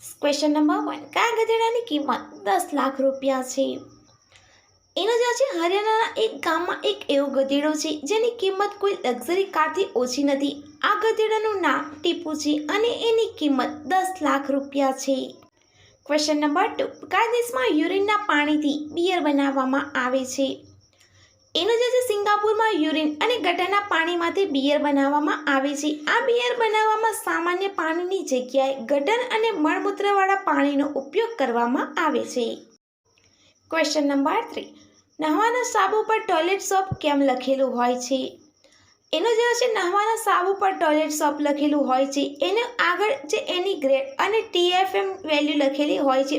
Question number one કયા ગધેડાની કિંમત દસ લાખ રૂપિયા છે. એનો જવાબ છે, હરિયાણાના એક ગામમાં એક એવો ગધેડો છે, જેની કિંમત કોઈ લક્ઝરી કારથી ઓછી નથી. આ ગધેડાનું નામ ટીપુ છે અને એની કિંમત દસ લાખ રૂપિયા છે. ક્વેશ્ચન નંબર ટુ કયા દેશમાં યુરિનના પાણીથી બિયર બનાવવામાં આવે છે. એનો જે છે સિંગાપુરમાં યુરિન અને ગટરના પાણીમાંથી બિયર બનાવવામાં આવે છે. આ બિયર બનાવવામાં સામાન્ય પાણીની જગ્યાએ ગટર અને મળમૂત્રવાળા પાણીનો ઉપયોગ કરવામાં આવે છે. ક્વેશ્ચન નંબર થ્રી નહાવાના સાબુ પર ટોયલેટ સોપ કેમ લખેલું હોય છે? એનો જે છે નહાવાના સાબુ પર ટોયલેટ સોપ લખેલું હોય છે. એને આગળ જે એની ગ્રેડ અને ટીએફએમ વેલ્યુ લખેલી હોય છે.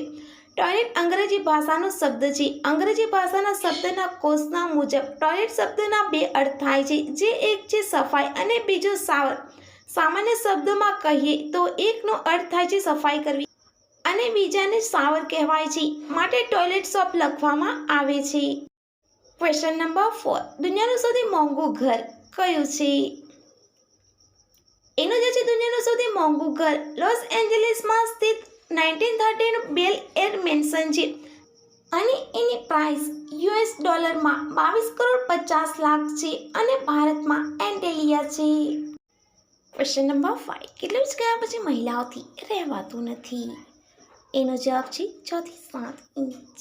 ટોયલેટ અંગ્રેજી ભાષાનો શબ્દ છે. અંગ્રેજી ભાષાના શબ્દના કોષના મુજબ ટોયલેટ શબ્દના બે અર્થ થાય છે. જે એક છે સફાઈ અને બીજો સાવર. સામાન્ય શબ્દમાં કહીએ તો એકનો અર્થ થાય છે સફાઈ કરવી અને બીજાને સાવર કહેવાય છે. માટે ટોયલેટ શોપ લખવામાં આવે છે. ક્વેશ્ચન નંબર ફોર દુનિયાનું સૌથી મોંઘું ઘર કયું છે? એનું જે છે દુનિયાનું સૌથી મોંઘું ઘર. લોસ એન્જલિસમાં સ્થિત નાઇન્ટીન થર્ટીનું બેલ એર મેન્શન છે. અને એની પ્રાઇસ યુએસ ડોલરમાં બાવીસ કરોડ પચાસ લાખ છે અને ભારતમાં એન્ટેલિયા છે. ક્વેશ્ચન નંબર ફાઇવ કેટલું જ ગયા પછી મહિલાઓથી રહેવાતું નથી? એનો જવાબ છે છથી સાત ઇંચ.